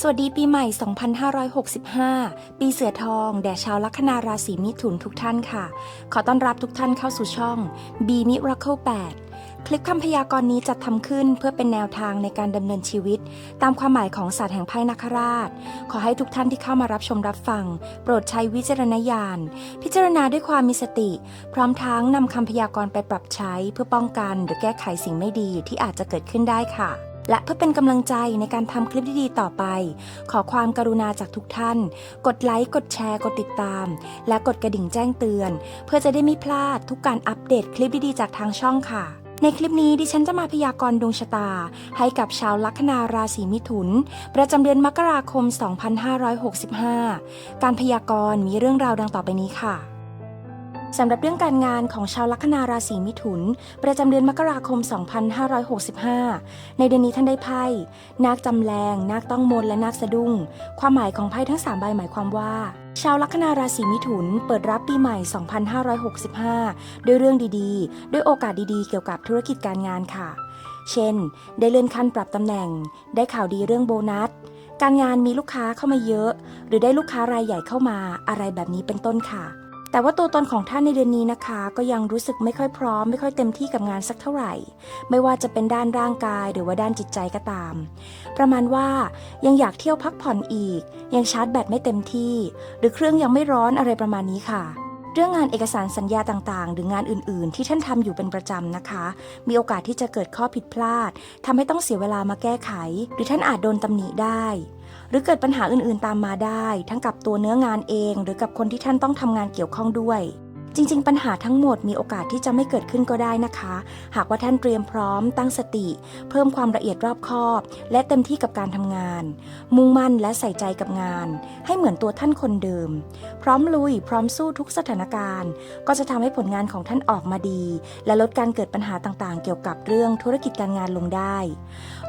สวัสดีปีใหม่ 2565 ปีเสือทอง แด่ชาวลัคนาราศีมิถุนทุกท่านค่ะ ขอต้อนรับทุกท่านเข้าสู่ช่อง B Miracle 8 คลิปคำพยากรณ์นี้จัดทำขึ้นเพื่อเป็นแนวทางในการดำเนินชีวิต ตามความหมายของศาสตร์แห่งไพ่นาคราช ขอให้ทุกท่านที่เข้ามารับชมรับฟัง โปรดใช้วิจารณญาณ พิจารณาด้วยความมีสติ พร้อมทั้งนำคำพยากรณ์ไปปรับใช้ เพื่อป้องกันหรือแก้ไขสิ่งไม่ดีที่อาจจะเกิดขึ้นได้ค่ะ และเพื่อเป็นกำลังใจในการทำคลิปดีๆต่อไป ขอความกรุณาจากทุกท่าน กดไลค์ กดแชร์ กดติดตาม และกดกระดิ่งแจ้งเตือน เพื่อจะได้ไม่พลาดทุกการอัปเดตคลิปดีๆจากทางช่องค่ะ ในคลิปนี้ดิฉันจะมาพยากรณ์ดวงชะตา ให้กับชาวลัคนาราศีมิถุน ประจำเดือนมกราคม 2565 การพยากรณ์มีเรื่องราวดังต่อไปนี้ค่ะ สำหรับเรื่องการงานของชาวลัคนาราศีมิถุน ประจำเดือนมกราคม 2565 ในเดือนนี้ท่านได้ไพ่นาคจำแรงนาคต้องมนและนาคสะดุ้ง ความหมายของไพ่ทั้ง 3 ใบหมายความว่าชาวลัคนาราศีมิถุน เปิดรับปีใหม่ 2565 ด้วยเรื่องดีๆ ด้วยโอกาสดีๆ เกี่ยวกับธุรกิจการงานค่ะ เช่น ได้เลื่อนขั้นปรับตำแหน่ง ได้ข่าวดีเรื่องโบนัส การงานมีลูกค้าเข้ามาเยอะ หรือได้ลูกค้ารายใหญ่เข้ามา อะไรแบบนี้เป็นต้นค่ะ แต่ว่าตัวตนของท่านในเดือนนี้นะคะ ก็ยังรู้สึกไม่ค่อยพร้อม ไม่ค่อยเต็มที่กับงานสักเท่าไหร่ ไม่ว่าจะเป็นด้านร่างกายหรือว่าด้านจิตใจก็ตาม ประมาณว่ายังอยากเที่ยวพักผ่อนอีก ยังชาร์จแบตไม่เต็มที่ หรือเครื่องยังไม่ร้อนอะไรประมาณนี้ค่ะเรื่องงานเอกสารสัญญาต่างๆ หรืองานอื่นๆ ที่ท่านทำอยู่เป็นประจำนะคะ มีโอกาสที่จะเกิดข้อผิดพลาดทำให้ต้องเสียเวลามาแก้ไข หรือท่านอาจโดนตำหนิได้ หรือเกิดปัญหาอื่นๆตามมาได้ ทั้งกับตัวเนื้องานเอง หรือกับคนที่ท่านต้องทำงานเกี่ยวข้องด้วย จริง ๆ ปัญหาทั้งหมดมีโอกาสที่จะไม่เกิดขึ้นก็ได้นะคะ หากว่าท่านเตรียมพร้อมตั้งสติ เพิ่มความละเอียดรอบคอบ และเต็มที่กับการทำงาน มุ่งมั่นและใส่ใจกับงาน ให้เหมือนตัวท่านคนเดิม พร้อมลุย พร้อมสู้ทุกสถานการณ์ ก็จะทำให้ผลงานของท่านออกมาดี และลดการเกิดปัญหาต่างๆ เกี่ยวกับเรื่องธุรกิจการงานลงได้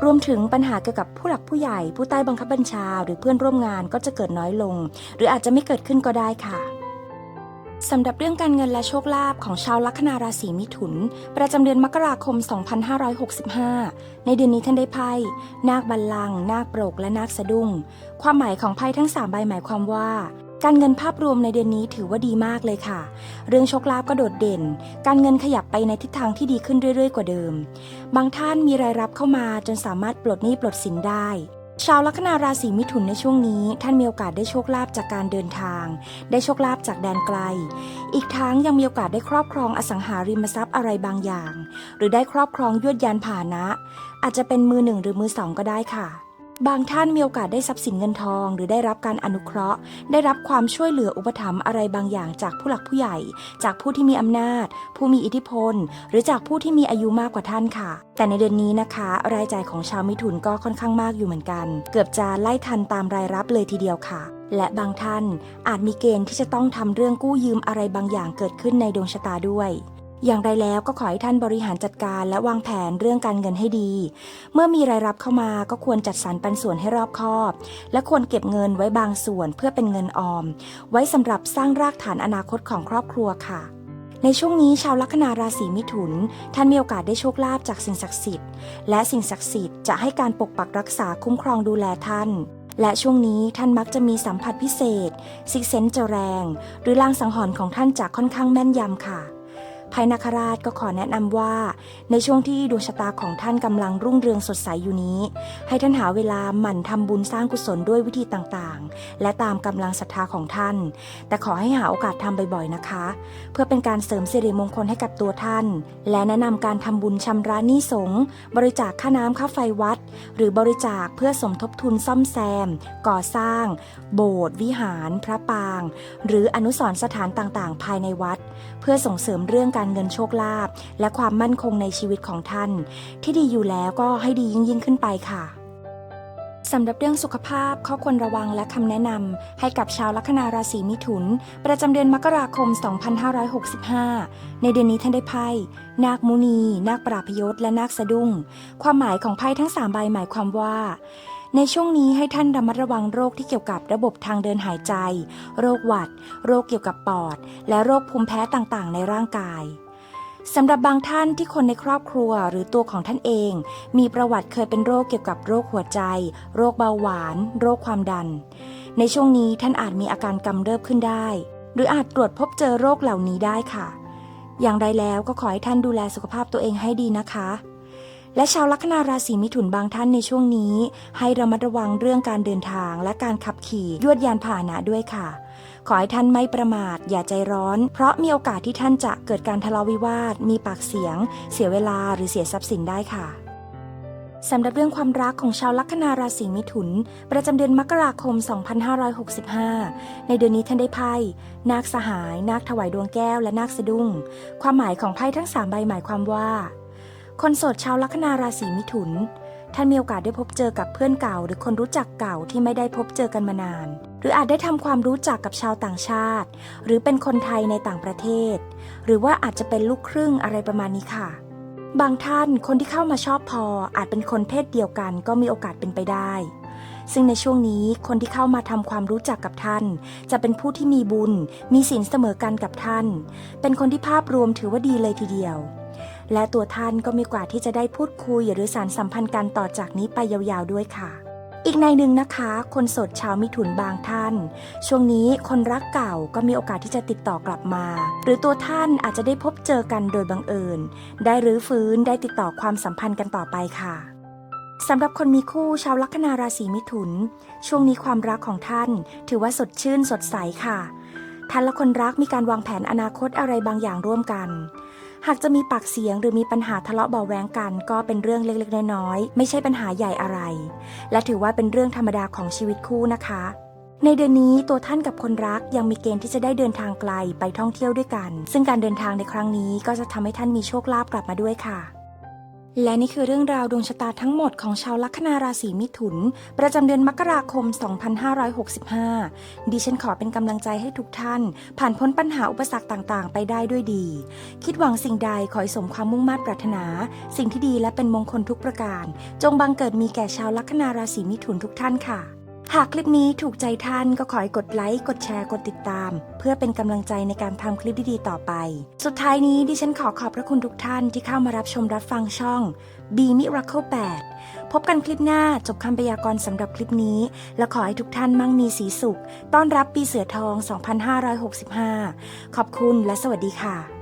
รวมถึงปัญหาเกี่ยวกับผู้หลักผู้ใหญ่ ผู้ใต้บังคับบัญชา หรือเพื่อนร่วมงานก็จะเกิดน้อยลง หรืออาจจะไม่เกิดขึ้นก็ได้ค่ะ สำหรับเรื่องการเงินและโชคลาภของชาวลัคนาราศีมิถุน ประจำเดือนมกราคม 2565 ในเดือนนี้ท่านได้ไพ่ นาคบัลลังก์นาคโปรก และนาคสะดุ้ง ความหมายของไพ่ทั้ง 3 ใบหมายความว่าการเงินภาพรวมในเดือนนี้ถือว่าดีมากเลยค่ะ เรื่องโชคลาภก็โดดเด่น การเงินขยับไปในทิศทางที่ดีขึ้นเรื่อยๆ กว่าเดิม บางท่านมีรายรับเข้ามาจนสามารถปลดหนี้ปลดสินได้ ชาวลัคนาราศีมิถุนในช่วงนี้ ท่านมีโอกาสได้โชคลาภจากการเดินทาง ได้โชคลาภจากแดนไกล อีกทั้งยังมีโอกาสได้ครอบครองอสังหาริมทรัพย์อะไรบางอย่าง หรือได้ครอบครองยวดยานพาหนะ อาจจะเป็นมือหนึ่งหรือมือสองก็ได้ค่ะ บางท่านมีโอกาสได้ทรัพย์สินเงินทอง หรือได้รับการอนุเคราะห์ ได้รับความช่วยเหลืออุปถัมภ์อะไรบางอย่างจากผู้หลักผู้ใหญ่ จากผู้ที่มีอำนาจ ผู้มีอิทธิพล หรือจากผู้ที่มีอายุมากกว่าท่านค่ะ แต่ในเดือนนี้นะคะ รายจ่ายของชาวมิถุนก็ค่อนข้างมากอยู่เหมือนกัน เกือบจะไล่ทันตามรายรับเลยทีเดียวค่ะและบางท่านอาจมีเกณฑ์ที่จะต้องทำเรื่องกู้ยืมอะไรบางอย่างเกิดขึ้นในดวงชะตาด้วย อย่างไรแล้วก็ขอให้ท่านบริหารจัดการและวางแผนเรื่องการเงินให้ดี เมื่อมีรายรับเข้ามาก็ควรจัดสรรปันส่วนให้รอบคอบ และควรเก็บเงินไว้บางส่วนเพื่อเป็นเงินออม ไว้สำหรับสร้างรากฐานอนาคตของครอบครัวค่ะในช่วงนี้ชาวลัคนาราศีมิถุน ท่านมีโอกาสได้โชคลาภจากสิ่งศักดิ์สิทธิ์ และสิ่งศักดิ์สิทธิ์จะให้การปกปักรักษาคุ้มครองดูแลท่าน และช่วงนี้ท่านมักจะมีสัมผัสพิเศษซิกเซนจะแรง หรือลางสังหรณ์ของท่านจะค่อนข้างแม่นยำค่ะ ภายนาคราชก็ขอแนะนำว่า ในช่วงที่ดวงชะตาของท่านกำลังรุ่งเรืองสดใสอยู่นี้ ให้ท่านหาเวลาหมั่นทำบุญสร้างกุศลด้วยวิธีต่างๆ และตามกำลังศรัทธาของท่าน แต่ขอให้หาโอกาสทำบ่อยๆนะคะ เพื่อเป็นการเสริมสิริมงคลให้กับตัวท่าน และแนะนำการทำบุญชำระหนี้สงบริจาคค่าน้ำค่าไฟวัด หรือบริจาคเพื่อสมทบทุนซ่อมแซม ก่อสร้าง โบสถ์วิหาร พระปาง หรืออนุสรณ์สถานต่างๆ ภายในวัด เพื่อส่งเสริมเรื่องการเงินโชคลาภและความมั่นคงในชีวิตของท่าน ที่ดีอยู่แล้วก็ให้ดียิ่งยิ่งขึ้นไปค่ะสำหรับเรื่องสุขภาพข้อควรระวังและคำแนะนำให้กับชาวลัคนาราศีมิถุน ประจำเดือนมกราคม 2565 ในเดือนนี้ท่านได้ไพ่นาคมุนี นาคปราพยศและนาคสะดุ้งความหมายของไพ่ทั้ง 3 ใบหมายความว่า ในช่วงนี้ให้ท่านระมัดระวังโรคที่เกี่ยวกับระบบทางเดินหายใจ โรคหวัด โรคเกี่ยวกับปอด และโรคภูมิแพ้ต่างๆ ในร่างกายสำหรับบางท่านที่คนในครอบครัวหรือตัวของท่านเอง มีประวัติเคยเป็นโรคเกี่ยวกับโรคหัวใจ โรคเบาหวาน โรคความดัน ในช่วงนี้ท่านอาจมีอาการกำเริบขึ้นได้ หรืออาจตรวจพบเจอโรคเหล่านี้ได้ค่ะ อย่างไรแล้วก็ขอให้ท่านดูแลสุขภาพตัวเองให้ดีนะคะ และชาวลัคนาราศีมิถุนบางท่านในช่วงนี้ ให้ระมัดระวังเรื่องการเดินทางและการขับขี่ยวดยานพาหนะด้วยค่ะ ขอให้ท่านไม่ประมาท อย่าใจร้อน เพราะมีโอกาสที่ท่านจะเกิดการทะเลาะวิวาท มีปากเสียง เสียเวลาหรือเสียทรัพย์สินได้ค่ะสำหรับเรื่องความรักของชาวลัคนาราศีมิถุน ประจำเดือนมกราคม 2565 ในเดือนนี้ท่านได้ไพ่ นาคสหาย นาคถวายดวงแก้ว และนาคสะดุ้ง ความหมายของไพ่ทั้งสามใบหมายความว่า คนโสดชาวลัคนาราศีมิถุน ท่านมีโอกาสได้พบเจอกับเพื่อนเก่า หรือคนรู้จักเก่าที่ไม่ได้พบเจอกันมานาน หรืออาจได้ทำความรู้จักกับชาวต่างชาติ หรือเป็นคนไทยในต่างประเทศ หรือว่าอาจจะเป็นลูกครึ่งอะไรประมาณนี้ค่ะ บางท่านคนที่เข้ามาชอบพอ อาจเป็นคนเพศเดียวกันก็มีโอกาสเป็นไปได้ ซึ่งในช่วงนี้คนที่เข้ามาทำความรู้จักกับท่าน จะเป็นผู้ที่มีบุญ มีศีลเสมอกันกับท่าน เป็นคนที่ภาพรวมถือว่าดีเลยทีเดียว และตัวท่านก็มีกว่าที่จะได้พูดคุยหรือสารสัมพันธ์กันต่อจากนี้ไปยาวๆด้วยค่ะ อีกในหนึ่งนะคะ คนโสดชาวมิถุนบางท่าน ช่วงนี้คนรักเก่าก็มีโอกาสที่จะติดต่อกลับมา หรือตัวท่านอาจจะได้พบเจอกันโดยบังเอิญ ได้รื้อฟื้นได้ติดต่อความสัมพันธ์กันต่อไปค่ะสำหรับคนมีคู่ชาวลัคนาราศีมิถุน ช่วงนี้ความรักของท่าน ถือว่าสดชื่นสดใสค่ะ ท่านและคนรักมีการวางแผนอนาคตอะไรบางอย่างร่วมกัน หากจะมีปากเสียงหรือมีปัญหาทะเลาะเบาแวงกัน ก็เป็นเรื่องเล็กๆ น้อยๆ ไม่ใช่ปัญหาใหญ่อะไร และถือว่าเป็นเรื่องธรรมดาของชีวิตคู่นะคะ ในเดือนนี้ตัวท่านกับคนรักยังมีเกณฑ์ที่จะได้เดินทางไกลไปท่องเที่ยวด้วยกัน ซึ่งการเดินทางในครั้งนี้ก็จะทำให้ท่านมีโชคลาภกลับมาด้วยค่ะ และนี่คือเรื่องราวดวงชะตาทั้งหมดของชาวลัคนาราศีมิถุน ประจำเดือนมกราคม 2565 ดิฉันขอเป็นกำลังใจให้ทุกท่าน ผ่านพ้นปัญหาอุปสรรคต่างๆ ไปได้ด้วยดี คิดหวังสิ่งใดขอให้สมความมุ่งมั่นปรารถนา สิ่งที่ดีและเป็นมงคลทุกประการ จงบังเกิดมีแก่ชาวลัคนาราศีมิถุนทุกท่านค่ะ หากคลิปนี้ถูกใจท่านก็ขอให้กดไลค์ กดแชร์ กดติดตาม เพื่อเป็นกำลังใจในการทำคลิปดีๆต่อไป สุดท้ายนี้ดิฉันขอขอบพระคุณทุกท่านที่เข้ามารับชมรับฟังช่อง B Miracle 8 พบกันคลิปหน้าจบคำพยากรณ์สำหรับคลิปนี้ และขอให้ทุกท่านมั่งมีสีสุข ต้อนรับปีเสือทอง 2565 ขอบคุณและสวัสดีค่ะ